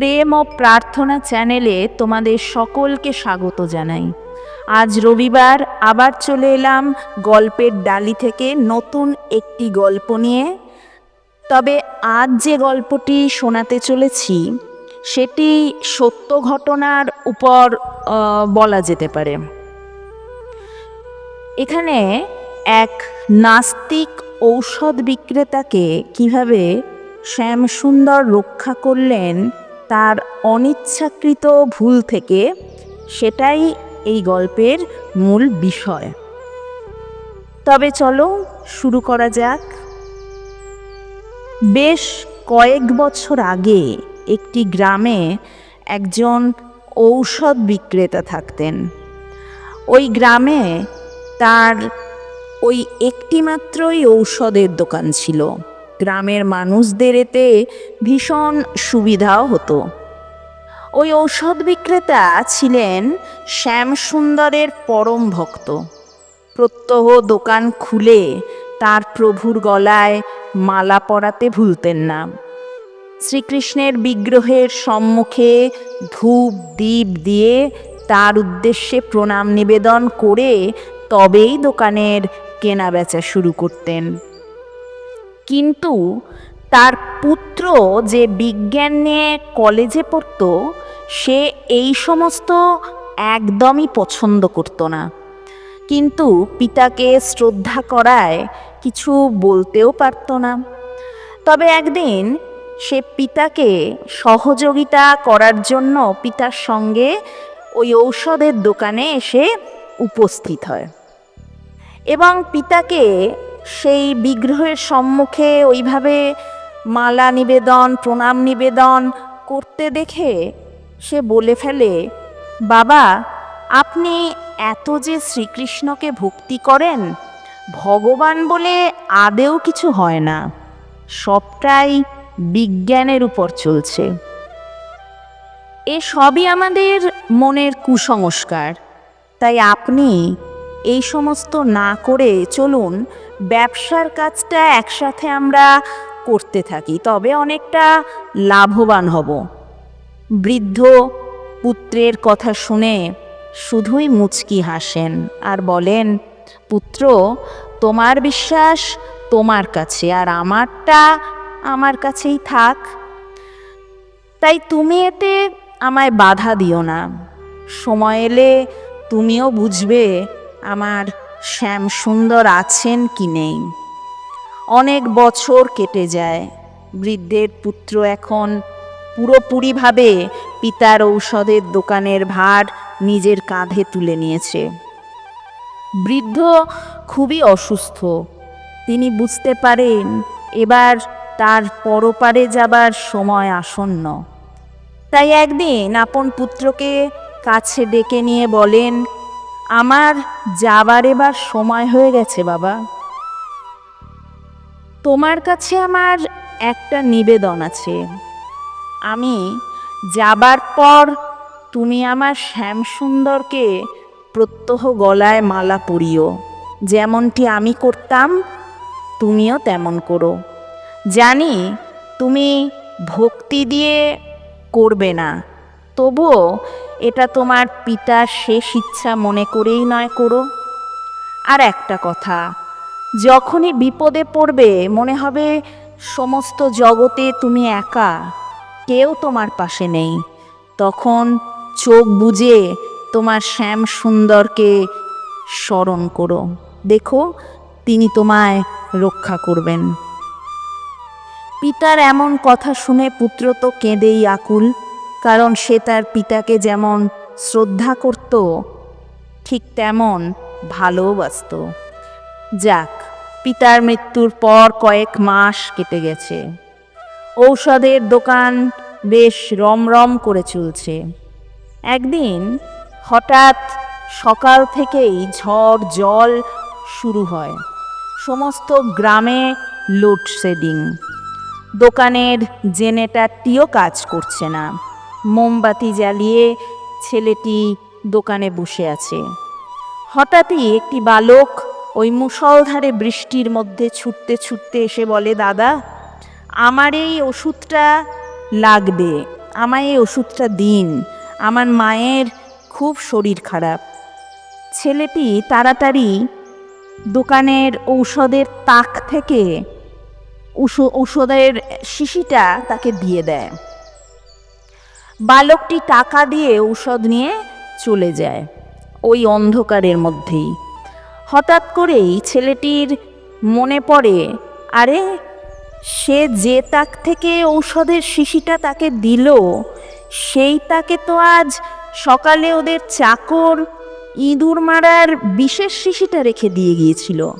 প্রেম ও প্রার্থনা চ্যানেলে তোমাদের সকলকে স্বাগত জানাই। আজ রবিবার আবার চলে এলাম গল্পের ডালি থেকে নতুন একটি গল্প নিয়ে। তবে আজ যে গল্পটি শোনাতে চলেছি, সেটি সত্য ঘটনার উপর বলা যেতে পারে। এখানে এক নাস্তিক ঔষধ বিক্রেতাকে কীভাবে শ্যামসুন্দর রক্ষা করলেন তার অনিচ্ছাকৃত ভুল থেকে সেটাই এই গল্পের মূল বিষয়। তবে চলো শুরু করা যাক। বেশ কয়েক বছর আগে একটি গ্রামে একজন ঔষধ বিক্রেতা থাকতেন। ওই গ্রামে তার ওই একটিমাত্রই ঔষধের দোকান ছিল। গ্রামের মানুষদের এতে ভীষণ সুবিধাও হতো। ওই ঔষধ বিক্রেতা ছিলেন শ্যামসুন্দরের পরম ভক্ত। প্রত্যহ দোকান খুলে তার প্রভুর গলায় মালা পরাতে ভুলতেন না। শ্রীকৃষ্ণের বিগ্রহের সম্মুখে ধূপ দ্বীপ দিয়ে তার উদ্দেশ্যে প্রণাম নিবেদন করে তবেই দোকানের কেনা বেচা শুরু করতেন। কিন্তু তার পুত্র যে বিজ্ঞান নিয়ে কলেজে পড়তো, সে এই সমস্ত একদমই পছন্দ করতো না। কিন্তু পিতাকে শ্রদ্ধা করায় কিছু বলতেও পারতো না। তবে একদিন সে পিতাকে সহযোগিতা করার জন্য পিতার সঙ্গে ওই ঔষধের দোকানে এসে উপস্থিত হয়। এবং পিতাকে সেই বিগ্রহের সম্মুখে ওইভাবে মালা নিবেদন, প্রণাম নিবেদন করতে দেখে সে বলে ফেলে, বাবা, আপনি এত যে শ্রীকৃষ্ণকে ভক্তি করেন, ভগবান বলে আদেও কিছু হয় না। সবটাই বিজ্ঞানের উপর চলছে। এ সবই আমাদের মনের কুসংস্কার। তাই আপনি এই সমস্ত না করে চলুন, ব্যবসার কাজটা একসাথে আমরা করতে থাকি, তবে অনেকটা লাভবান হব। বৃদ্ধ পুত্রের কথা শুনে শুধুই মুচকি হাসেন আর বলেন, পুত্র, তোমার বিশ্বাস তোমার কাছে আর আমারটা আমার কাছেই থাক। তাই তুমি এতে আমায় বাধা দিও না। সময় এলে তুমিও বুঝবে আমার শ্যাম সুন্দর আছেন কি নেই? অনেক বছর কেটে যায়, বৃদ্ধের পুত্র এখন পুরোপুরিভাবে পিতার ঔষধের দোকানের ভার নিজের কাঁধে তুলে নিয়েছে। বৃদ্ধ খুবই অসুস্থ। তিনি বুঝতে পারেন এবার তার পরপারে যাবার সময় আসন্ন। তাই একদিন আপন পুত্রকে কাছে ডেকে নিয়ে বলেন আমার যাবার এবার সময় হয়ে গেছে, বাবা। তোমার কাছে আমার একটা নিবেদন আছে। আমি যাবার পর তুমি আমার শ্যামসুন্দরকে প্রত্যহ গলায় মালা পরিও। যেমনটি আমি করতাম, তুমিও তেমন করো। জানি তুমি ভক্তি দিয়ে করবে না। তবুও এটা তোমার পিতার শেষ ইচ্ছা মনে করেই নয় করো। আর একটা কথা, যখনই বিপদে পড়বে মনে হবে সমস্ত জগতে তুমি একা, কেউ তোমার পাশে নেই। তখন চোখ বুজে তোমার শ্যাম সুন্দরকে স্মরণ করো। দেখো, তিনি তোমায় রক্ষা করবেন। পিতার এমন কথা শুনে পুত্র তো কেঁদেই আকুল। কারণ সে তার পিতাকে যেমন শ্রদ্ধা করত, ঠিক তেমন ভালোবাসত যাক, পিতার মৃত্যুর পর কয়েক মাস কেটে গেছে। ঔষধের দোকান বেশ রমরম করে চলছে। একদিন হঠাৎ সকাল থেকেই ঝড় জল শুরু হয়। সমস্ত গ্রামে লোডশেডিং। দোকানের জেনেটারটিও কাজ করছে না। মোমবাতি জ্বালিয়ে ছেলেটি দোকানে বসে আছে। হঠাৎই একটি বালক ওই মুষলধারে বৃষ্টির মধ্যে ছুটতে ছুটতে এসে বলে, দাদা, আমার এই ওষুধটা লাগবে। আমায় এই ওষুধটা দিন। আমার মায়ের খুব শরীর খারাপ। ছেলেটি তাড়াতাড়ি দোকানের ঔষধের তাক থেকে ঔষ- ঔষধের শিশিটা তাকে দিয়ে দেয়। বালকটি টাকা দিয়ে ঔষধ নিয়ে চলে যায় ওই অন্ধকারের মধ্যেই। হঠাৎ করেই ছেলেটির মনে পড়ে, আরে, সে যে তাক থেকে ঔষধের শিশিটা তাকে দিল, সেই তাকে তো আজ সকালে ওদের চাকর ইঁদুর মারার বিশেষ শিশিটা রেখে দিয়ে গিয়েছিল।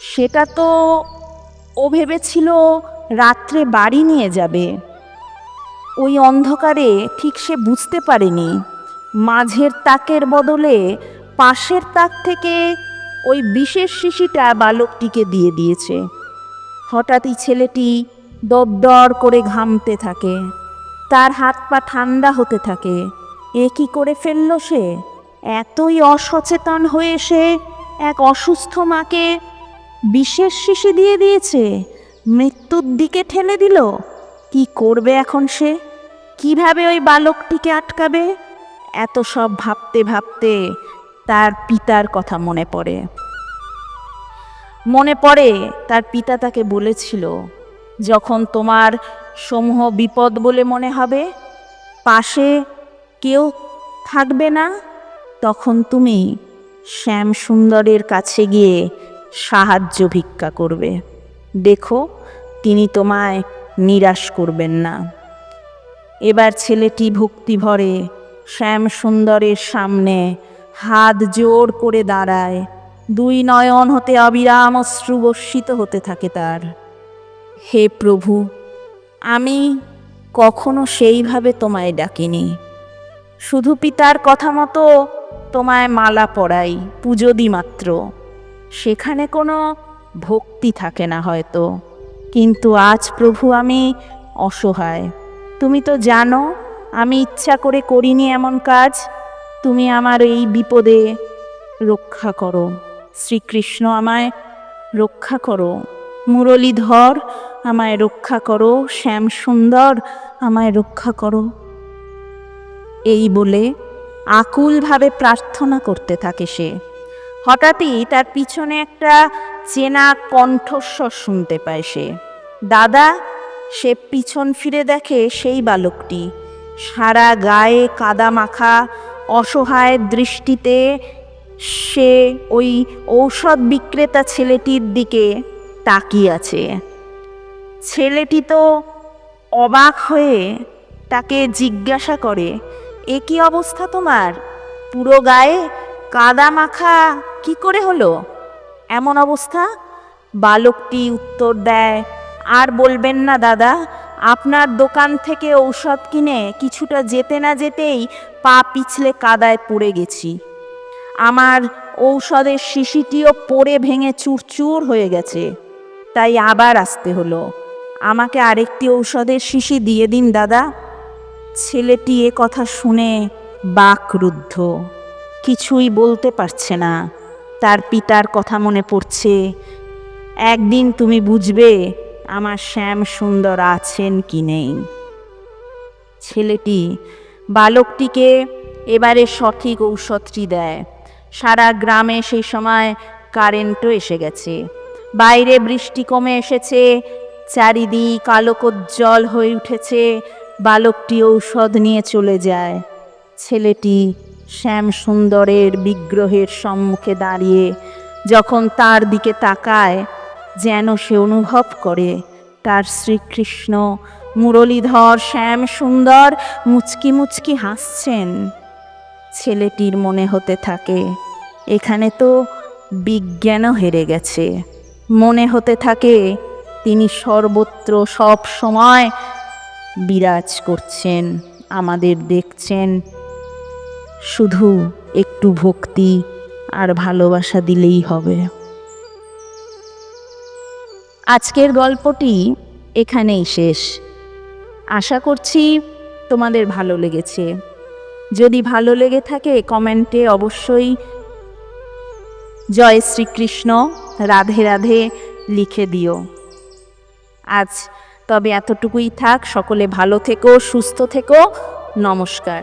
সেটা তো ও ভেবেছিল রাত্রে বাড়ি নিয়ে যাবে। ওই অন্ধকারে ঠিক সে বুঝতে পারেনি। মাঝের তাকের বদলে পাশের তাক থেকে ওই বিশেষ শিশিটা বালকটিকে দিয়ে দিয়েছে। হঠাৎই ছেলেটি দরদর করে ঘামতে থাকে। তার হাত পা ঠান্ডা হতে থাকে। এ কি করে ফেলল সে? এতই অসচেতন হয়ে সে এক অসুস্থ মাকে বিশেষ শিশি দিয়ে দিয়েছে? মৃত্যুর দিকে ঠেলে দিল? কি করবে এখন সে? কীভাবে ওই বালকটিকে আটকাবে? এত সব ভাবতে ভাবতে তার পিতার কথা মনে পড়ে। মনে পড়ে তার পিতা তাকে বলেছিল, যখন তোমার সমূহ বিপদ বলে মনে হবে, পাশে কেউ থাকবে না, তখন তুমি শ্যাম সুন্দরের কাছে গিয়ে সাহায্য ভিক্ষা করবে। দেখো, তিনি তোমায় নিরাশ করবেন না। এবার ছেলেটি ভক্তি ভরে শ্যাম সুন্দরের সামনে হাত জোর করে দাঁড়ায়। দুই নয়ন হতে অবিরাম অশ্রু বর্ষিত হতে থাকে তার। হে প্রভু, আমি কখনো সেইভাবে তোমায় ডাকিনি। শুধু পিতার কথা মতো তোমায় মালা পরাই, পুজো দি মাত্র। সেখানে কোনো ভক্তি থাকে না হয়তো। কিন্তু আজ প্রভু আমি অসহায়। তুমি তো জানো, আমি ইচ্ছা করে করিনি এমন কাজ। তুমি আমার এই বিপদে রক্ষা করো। শ্রীকৃষ্ণ আমায় রক্ষা করো। মুরলীধর আমায় রক্ষা করো। শ্যাম সুন্দর আমায় রক্ষা করো। এই বলে আকুলভাবে প্রার্থনা করতে থাকে সে। হঠাৎই তার পিছনে একটা চেনা কণ্ঠস্বর শুনতে পায় সে। দাদা, সে পিছন ফিরে দেখে সেই বালকটি। সারা গায়ে কাদা মাখা, অসহায় দৃষ্টিতে সে ওই ঔষধ বিক্রেতা ছেলেটির দিকে তাকিয়ে আছে। ছেলেটি তো অবাক হয়ে তাকে জিজ্ঞাসা করে, এ কি অবস্থা তোমার? পুরো গায়ে কাদা মাখা কি করে হলো? এমন অবস্থা? বালকটি উত্তর দেয়, আর বলবেন না দাদা, আপনার দোকান থেকে ঔষধ কিনে কিছুটা যেতে না যেতেই পা পিছলে কাদায় পড়ে গেছি। আমার ঔষধের শিশিটিও পড়ে ভেঙে চুরচুর হয়ে গেছে। তাই আবার আসতে হলো। আমাকে আরেকটি ঔষধের শিশি দিয়ে দিন দাদা। ছেলেটি এ কথা শুনে বাকরুদ্ধ। কিছুই বলতে পারছে না। তার পিতার কথা মনে পড়ছে। একদিন তুমি বুঝবে আমার শ্যাম সুন্দর আছেন কি নেই। ছেলেটি বালকটিকে এবারে সঠিক ঔষধটি দেয়। সারা গ্রামে সেই সময় কারেন্টও এসে গেছে। বাইরে বৃষ্টি কমে এসেছে, চারিদিক আলোকোজ্জ্বল হয়ে উঠেছে, বালকটি ঔষধ নিয়ে চলে যায়। ছেলেটি শ্যাম সুন্দরের বিগ্রহের সম্মুখে দাঁড়িয়ে যখন তার দিকে তাকায়, যেন সে অনুভব করে, তার শ্রীকৃষ্ণ মুরলীধর শ্যাম সুন্দর মুচকি মুচকি হাসছেন। ছেলেটির মনে হতে থাকে, এখানে তো বিজ্ঞানও হেরে গেছে। মনে হতে থাকে, তিনি সর্বত্র সব সময় বিরাজ করছেন, আমাদের দেখছেন শুধু একটু ভক্তি আর ভালোবাসা দিলেই হবে। আজকের গল্পটি এখানেই শেষ। আশা করছি তোমাদের ভালো লেগেছে। যদি ভালো লেগে থাকে কমেন্টে অবশ্যই জয় শ্রীকৃষ্ণ, রাধে রাধে লিখে দিও। আজ তবে এতটুকুই থাক, সকলে ভালো থেকো, সুস্থ থেকো, নমস্কার।